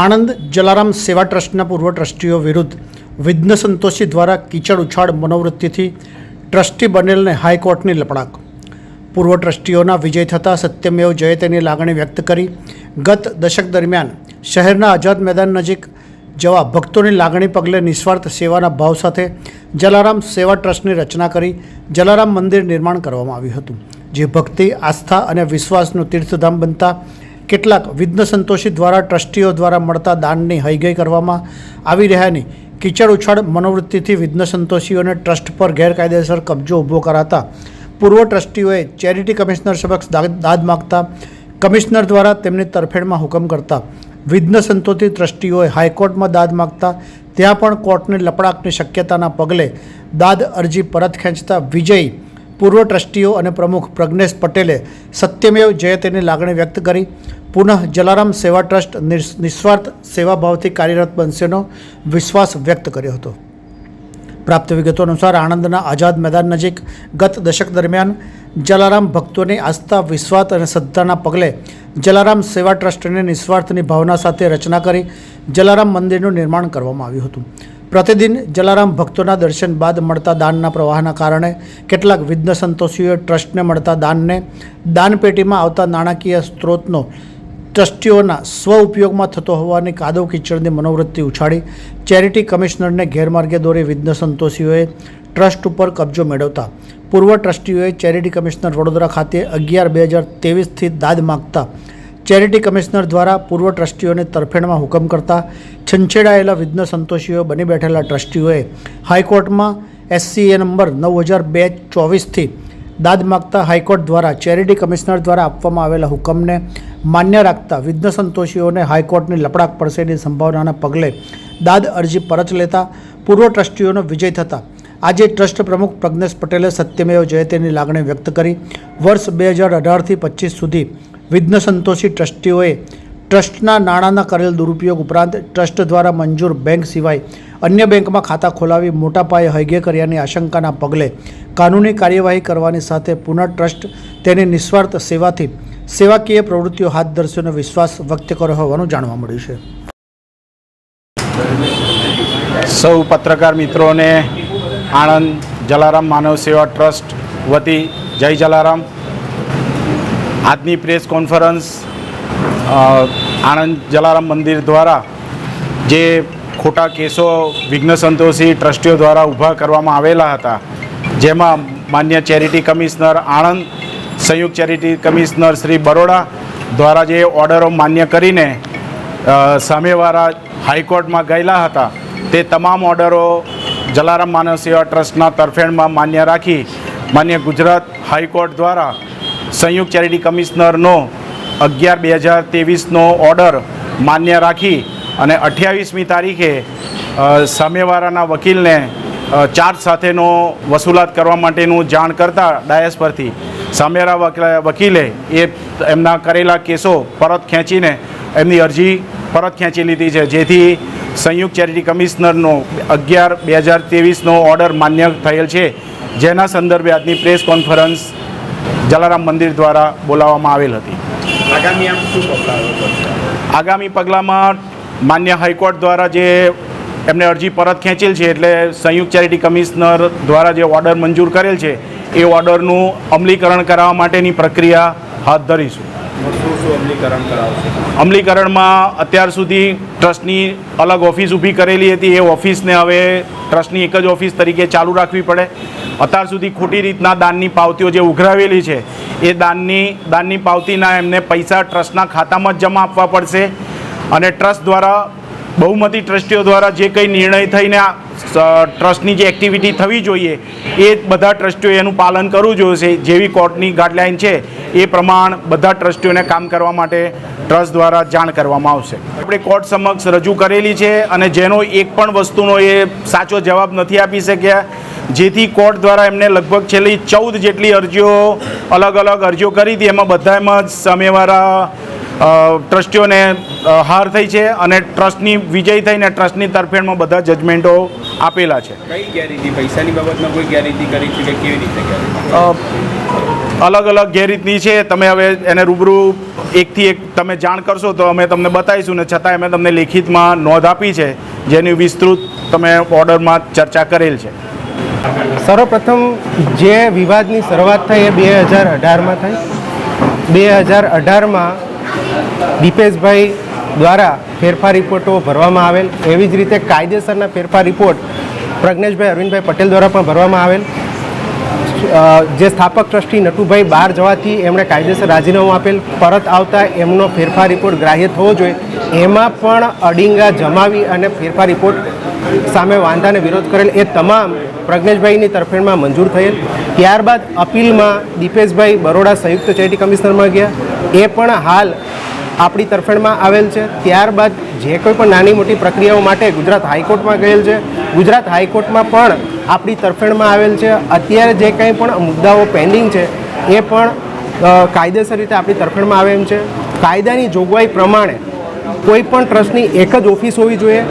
આણંદ જલારામ સેવા ટ્રસ્ટના પૂર્વ ટ્રસ્ટીઓ વિરુદ્ધ વિઘ્ન સંતોષી દ્વારા કીચડ ઉછાળ મનોવૃત્તિથી ટ્રસ્ટી બનેલને હાઈકોર્ટની લપડાક. પૂર્વ ટ્રસ્ટીઓના વિજય થતાં સત્યમેવ જયતેની લાગણી વ્યક્ત કરી ગત દશક દરમિયાન શહેરના આઝાદ મેદાન નજીક જવા ભક્તોની લાગણી પગલે નિસ્વાર્થ સેવાના ભાવ સાથે જલારામ સેવા ટ્રસ્ટની રચના કરી જલારામ મંદિર નિર્માણ કરવામાં આવ્યું હતું, જે ભક્તિ, આસ્થા અને વિશ્વાસનું તીર્થધામ બનતા કેટલાક વિઘ્ન સંતોષી દ્વારા ટ્રસ્ટીઓ દ્વારા મળતા દાનની હૈગઈ કરવામાં આવી રહ્યાની કિચડ ઉછાળ મનોવૃત્તિથી વિઘ્ન સંતોષીઓને ટ્રસ્ટ પર ગેરકાયદેસર કબજો ઊભો કરાતા પૂર્વ ટ્રસ્ટીઓએ ચેરિટી કમિશનર સમક્ષ દાદ માગતા કમિશનર દ્વારા તેમની તરફેણમાં હુકમ કરતા વિઘ્ન સંતોષી ટ્રસ્ટીઓએ હાઈકોર્ટમાં દાદ માગતા ત્યાં પણ કોર્ટની લપડાકની શક્યતાના પગલે દાદ અરજી પરત ખેંચતા વિજયી પૂર્વ ટ્રસ્ટીઓ અને પ્રમુખ પ્રજ્ઞેશ પટેલે સત્યમેવ જયતેની લાગણી વ્યક્ત કરી. પુનઃ જલારામ સેવા ટ્રસ્ટ નિસ્વાર્થ સેવાભાવથી કાર્યરત બનશેનો વિશ્વાસ વ્યક્ત કર્યો હતો. પ્રાપ્ત વિગતો અનુસાર આણંદના આઝાદ મેદાન નજીક ગત દશક દરમિયાન જલારામ ભક્તોની આસ્થા, વિશ્વાસ અને શ્રદ્ધાના પગલે જલારામ સેવા ટ્રસ્ટને નિસ્વાર્થની ભાવના સાથે રચના કરી જલારામ મંદિરનું નિર્માણ કરવામાં આવ્યું હતું. પ્રતિદિન જલારામ ભક્તોના દર્શન બાદ મળતા દાનના પ્રવાહના કારણે કેટલાક વિઘ્ન સંતોષીઓએ ટ્રસ્ટને મળતા દાનને દાનપેટીમાં આવતા નાણાકીય સ્ત્રોતનો ટ્રસ્ટીઓના સ્વ ઉપયોગમાં થતો હોવાની કાદવ કિચડની મનોવૃત્તિ ઉછાળી ચેરિટી કમિશનરને ગેરમાર્ગે દોરી વિઘ્ન સંતોષીઓએ ટ્રસ્ટ ઉપર કબજો મેળવતા પૂર્વ ટ્રસ્ટીઓએ ચેરિટી કમિશનર વડોદરા ખાતે અગિયાર બે હજાર તેવીસથી દાદ માગતા ચેરિટી કમિશનર દ્વારા પૂર્વ ટ્રસ્ટીઓને તરફેણમાં હુકમ કરતા છંછેડાયેલા વિઘ્ન સંતોષીઓ બની બેઠેલા ટ્રસ્ટીઓએ હાઈકોર્ટમાં એસસીએ નંબર નવ હજાર બે ચોવીસથી દાદ માગતા હાઈકોર્ટ દ્વારા ચેરિટી કમિશનર દ્વારા આપવામાં આવેલા હુકમને માન્ય રાખતા વિઘ્ન સંતોષીઓને હાઈકોર્ટની લપડાક પડશેની સંભાવનાના પગલે દાદ અરજી પરત લેતા પૂર્વ ટ્રસ્ટીઓનો વિજય થતાં આજે ટ્રસ્ટ પ્રમુખ પ્રજ્ઞેશ પટેલે સત્યમેવ જયતેની લાગણી વ્યક્ત કરી વર્ષ બે હજાર અઢારથી પચીસ સુધી વિઘ્ન સંતોષી ટ્રસ્ટીઓએ ટ્રસ્ટના નાણાંના કરેલ દુરુપયોગ ઉપરાંત ટ્રસ્ટ દ્વારા મંજૂર બેંક સિવાય અન્ય બેંકમાં ખાતા ખોલાવી મોટા પાયે હૈગે કર્યાની આશંકાના પગલે કાનૂની કાર્યવાહી કરવાની સાથે પુનઃ ટ્રસ્ટ તેની નિસ્વાર્થ સેવાથી સેવાકીય પ્રવૃત્તિઓ હાથ ધરશેનો વિશ્વાસ વ્યક્ત કર્યો હોવાનું જાણવા મળ્યું છે. સૌ પત્રકાર મિત્રોને આણંદ જલારામ માનવ સેવા ટ્રસ્ટ વતી જય જલારામ. આજની પ્રેસ કોન્ફરન્સ આણંદ જલારામ મંદિર દ્વારા જે ખોટા કેસો વિઘ્ન સંતોષી ટ્રસ્ટીઓ દ્વારા ઊભા કરવામાં આવેલા હતા, જેમાં માન્ય ચેરિટી કમિશનર આણંદ, સંયુક્ત ચેરિટી કમિશનર શ્રી બરોડા દ્વારા જે ઓર્ડરો માન્ય કરીને સામેવાળા હાઈકોર્ટમાં ગયેલા હતા, તે તમામ ઓર્ડરો જલારામ માનવ સેવા ટ્રસ્ટના તરફેણમાં માન્ય રાખી, માન્ય ગુજરાત હાઈકોર્ટ દ્વારા સંયુક્ત ચેરિટી કમિશનરનો અગિયાર બે હજાર તેવીસનો ઓર્ડર માન્ય રાખી અને અઠ્યાવીસમી તારીખે સામેવાળાના વકીલને ચાર્જ સાથેનો વસૂલાત કરવા માટેનું જાણ કરતા ડાયસ પરથી સામેરા વકીલ- એ એમના કરેલા કેસો પરત ખેંચીને એમની અરજી પરત ખેંચી લીધી છે. જેથી સંયુક્ત ચેરિટી કમિશનરનો અગિયાર બે હજાર તેવીસનો ઓર્ડર માન્ય થયેલ છે. જેના સંદર્ભે આજની પ્રેસ કોન્ફરન્સ જલારામ મંદિર દ્વારા બોલાવવામાં આવેલ હતી. આગામી પગલામાં માન્ય હાઈકોર્ટ દ્વારા જે એમને અરજી પરત ખેંચેલ છે એટલે સંયુક્ત ચેરિટી કમિશનર દ્વારા જે ઓર્ડર મંજૂર કરેલ છે એ ઓર્ડરનું અમલીકરણ કરાવવા માટેની પ્રક્રિયા હાથ ધરીશું. અમલીકરણ કરાવશે? અમલીકરણમાં અત્યાર સુધી ટ્રસ્ટની અલગ ઓફિસ ઊભી કરેલી હતી એ ઓફિસને હવે ટ્રસ્ટની એક જ ઓફિસ તરીકે ચાલુ રાખવી પડે. અત્યાર સુધી ખોટી રીતના દાનની પાવતીઓ જે ઉઘરાવેલી છે, એ દાનની દાનની પાવતીના એમને પૈસા ટ્રસ્ટના ખાતામાં જ જમા આપવા પડશે અને ટ્રસ્ટ દ્વારા, બહુમતી ટ્રસ્ટીઓ દ્વારા જે કંઈ નિર્ણય થઈને ટ્રસ્ટની જે એક્ટિવિટી થવી જોઈએ, એ બધા ટ્રસ્ટીઓએ એનું પાલન કરવું જોઈશે જેવી કોર્ટની ગાઈડલાઈન છે. એ પ્રમાણ બધા ટ્રસ્ટીઓને કામ કરવા માટે ટ્રસ્ટ દ્વારા જાણ કરવામાં આવશે. આપણે કોર્ટ સમક્ષ રજૂ કરેલી છે અને જેનો એક પણ વસ્તુનો એ સાચો જવાબ નથી આપી શક્યા જેથી કોર્ટ દ્વારા એમને લગભગ છેલ્લી ચૌદ જેટલી અરજીઓ અલગ અલગ અરજીઓ કરી હતી. એમાં બધામાં જ સામેવાળા ટ્રસ્ટીઓને હાર થઈ છે અને ટ્રસ્ટની વિજય થઈને ટ્રસ્ટની તરફેણમાં બધા જજમેન્ટો આપેલા છે. કઈ ગેરરીતિ? પૈસાની બાબતમાં કોઈ ગેરરીતિ કરી છે કે કેવી રીતે અલગ અલગ રીતની છે. તમે હવે એને રૂબરૂ એકથી એક તમે જાણ કરશો તો અમે તમને બતાવીશું ને છતાં અમે તમને લેખિતમાં નોંધ આપી છે. જેની વિસ્તૃત તમે ઓર્ડરમાં ચર્ચા કરેલ છે. સર્વપ્રથમ જે વિવાદની શરૂઆત થઈ એ બે હજાર અઢારમાં થઈ. બે હજાર અઢારમાં દીપેશભાઈ દ્વારા ફેરફાર રિપોર્ટો ભરવામાં આવેલ. એવી જ રીતે કાયદેસરના ફેરફાર રિપોર્ટ પ્રજ્ઞેશભાઈ અરવિંદભાઈ પટેલ દ્વારા પણ ભરવામાં આવેલ. જે સ્થાપક ટ્રસ્ટી નટુભાઈ બહાર જવાથી એમણે કાયદેસર રાજીનામું આપેલ, પરત આવતા એમનો ફેરફાર રિપોર્ટ ગ્રાહ્ય થવો જોઈએ. એમાં પણ અડિંગા જમાવી અને ફેરફાર રિપોર્ટ સામે વાંધાને વિરોધ કરેલ એ તમામ પ્રજ્ઞેશભાઈની તરફેણમાં મંજૂર થયેલ. ત્યારબાદ અપીલમાં દીપેશભાઈ બરોડા સંયુક્ત ચેરિટી કમિશનરમાં ગયા. એ પણ હાલ આપણી તરફેણમાં આવેલ છે. ત્યારબાદ જે કોઈ પણ નાની મોટી પ્રક્રિયાઓ માટે ગુજરાત હાઈકોર્ટમાં ગયેલ છે. ગુજરાત હાઈકોર્ટમાં પણ આપણી તરફેણમાં આવેલ છે. અત્યારે જે કંઈ પણ મુદ્દાઓ પેન્ડિંગ છે, એ પણ કાયદેસર રીતે આપણી તરફેણમાં આવે એમ છે. કાયદાની જોગવાઈ પ્રમાણે કોઈ પણ ટ્રસ્ટની એક જ ઓફિસ હોવી જોઈએ.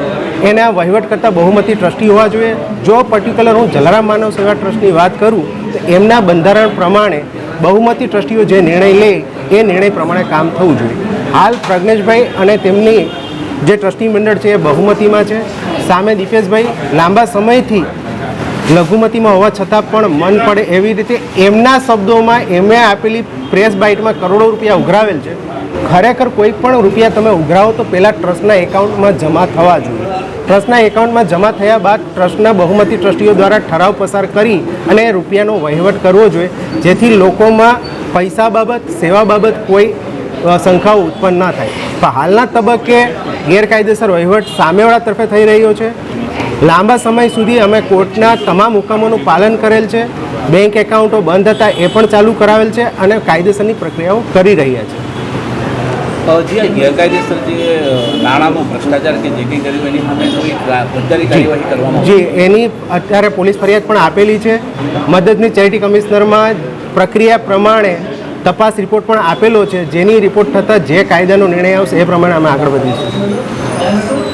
એના વહીવટ કરતાં બહુમતી ટ્રસ્ટી હોવા જોઈએ. જો પર્ટિક્યુલર હું જલારામ માનવ સેવા ટ્રસ્ટની વાત કરું, તો એમના બંધારણ પ્રમાણે બહુમતી ટ્રસ્ટીઓ જે નિર્ણય લે, એ નિર્ણય પ્રમાણે કામ થવું જોઈએ. હાલ પ્રજ્ઞેશભાઈ અને તેમની જે ટ્રસ્ટી મંડળ છે, એ બહુમતીમાં છે. સામે દીપેશભાઈ, લાંબા સમયથી લઘુમતીમાં હોવા છતાં પણ મન પડે એવી રીતે એમના શબ્દોમાં એમણે આપેલી પ્રેસ બાઇટમાં કરોડો રૂપિયા ઉઘરાવેલ છે. ખરેખર કોઈ પણ રૂપિયા તમે ઉઘરાવો તો પહેલાં ટ્રસ્ટના એકાઉન્ટમાં જમા થવા જોઈએ. ટ્રસ્ટના એકાઉન્ટમાં જમા થયા બાદ ટ્રસ્ટના બહુમતી ટ્રસ્ટીઓ દ્વારા ઠરાવ પસાર કરી અને રૂપિયાનો વહીવટ કરવો જોઈએ. જેથી લોકોમાં પૈસા બાબત, સેવા બાબત કોઈ શંકાઓ ઉત્પન્ન ના થાય. પણ હાલના તબક્કે ગેરકાયદેસર વહીવટ સામેવાળા તરફે થઈ રહ્યો છે. લાંબા સમય સુધી અમે કોર્ટના તમામ હુકમોનું પાલન કરેલ છે. બેંક એકાઉન્ટો બંધ હતા એ પણ ચાલુ કરાવેલ છે અને કાયદેસરની પ્રક્રિયાઓ કરી રહ્યા છે. જે ગેરકાયદેસર જે અ, ભ્રષ્ટાચાર કે જે કંઈ કર્યું એની સામે કોઈ કાર્યવાહી કરવામાં જી એની અત્યારે પોલીસ ફરિયાદ પણ આપેલી છે. મદદની ચેરિટી કમિશનરમાં પ્રક્રિયા પ્રમાણે તપાસ રિપોર્ટ પણ આપેલો છે. જેની રિપોર્ટ થતાં જે કાયદાનો નિર્ણય આવશે એ પ્રમાણે અમે આગળ વધીશું.